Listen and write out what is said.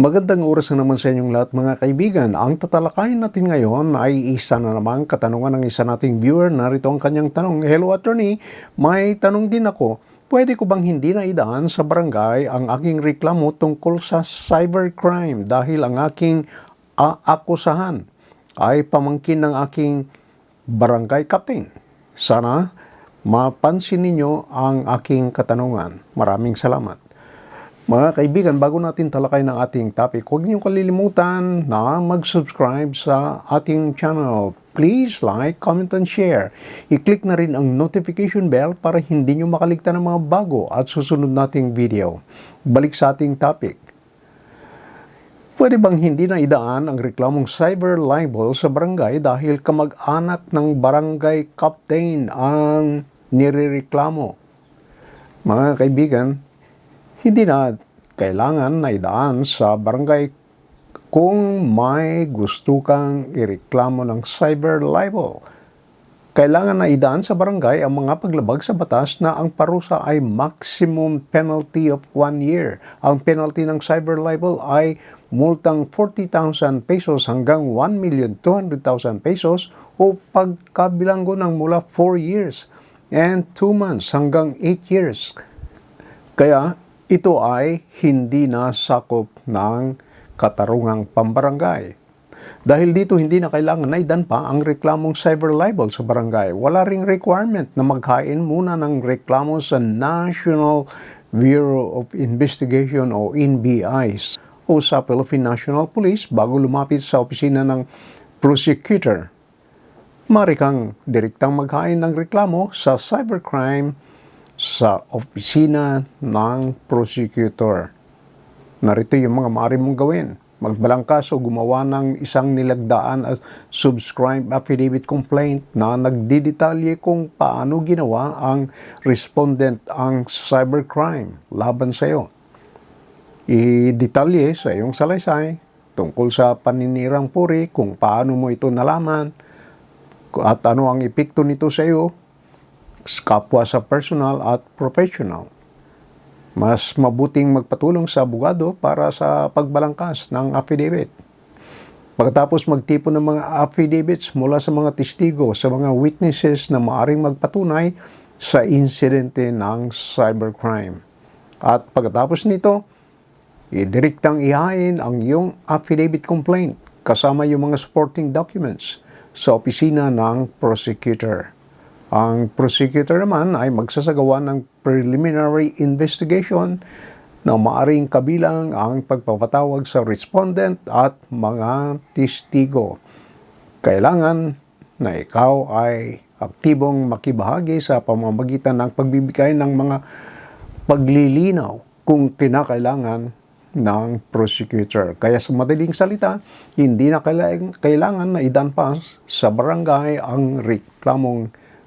Magandang oras na naman sa inyong lahat mga kaibigan. Ang tatalakayin natin ngayon ay isa na namang katanungan ng isa nating viewer. Narito ang kanyang tanong. Hello attorney, may tanong din ako. Pwede ko bang hindi na idaan sa barangay ang aking reklamo tungkol sa cybercrime dahil ang aking aakusahan ay pamangkin ng aking barangay captain? Sana mapansin ninyo ang aking katanungan. Maraming salamat. Mga kaibigan, bago natin talakay ng ating topic, huwag niyong kalilimutan na mag-subscribe sa ating channel. Please like, comment, and share. I-click na rin ang notification bell para hindi niyo makaligtan ng mga bago at susunod nating video. Balik sa ating topic. Pwede bang hindi na idaan ang reklamong cyber libel sa barangay dahil kamag-anak ng barangay captain ang nirereklamo? Mga kaibigan, hindi na kailangan na idaan sa barangay kung may gusto kang ireklamo ng cyber libel. Kailangan na idaan sa barangay ang mga paglabag sa batas na ang parusa ay maximum penalty of one year. Ang penalty ng cyber libel ay multang 40,000 pesos hanggang 1,200,000 pesos o pagkabilanggo ng mula 4 years and 2 months hanggang 8 years. Kaya ito ay hindi na sakop ng katarungang pambarangay. Dahil dito hindi na kailangan na idan pa ang reklamong cyber libel sa barangay. Wala ring requirement na maghain muna ng reklamo sa National Bureau of Investigation o NBI o sa Philippine National Police bago lumapit sa opisina ng prosecutor. Mari kang direktang maghain ng reklamo sa cybercrime sa opisina ng prosecutor. Narito yung mga maaari mong gawin. Magbalangkas o gumawa ng isang nilagdaan as subscribe affidavit complaint na nagdidetalye kung paano ginawa ang respondent ang cybercrime laban sa iyo. I-detalye sa iyong salaysay tungkol sa paninirang puri, kung paano mo ito nalaman, at ano ang epekto nito sa iyo kapwa sa personal at professional. Mas mabuting magpatulong sa abogado para sa pagbalangkas ng affidavit. Pagkatapos magtipon ng mga affidavits mula sa mga testigo, sa mga witnesses na maaring magpatunay sa insidente ng cybercrime. At pagkatapos nito, idiriktang ihain ang iyong affidavit complaint kasama yung mga supporting documents sa opisina ng prosecutor. Ang prosecutor naman ay magsasagawa ng preliminary investigation na maaring kabilang ang pagpapatawag sa respondent at mga testigo. Kailangan na ikaw ay aktibong makibahagi sa pamamagitan ng pagbibigay ng mga paglilinaw kung kinakailangan ng prosecutor. Kaya sa madaling salita, hindi na kailangan na idan pa sa barangay ang reklamong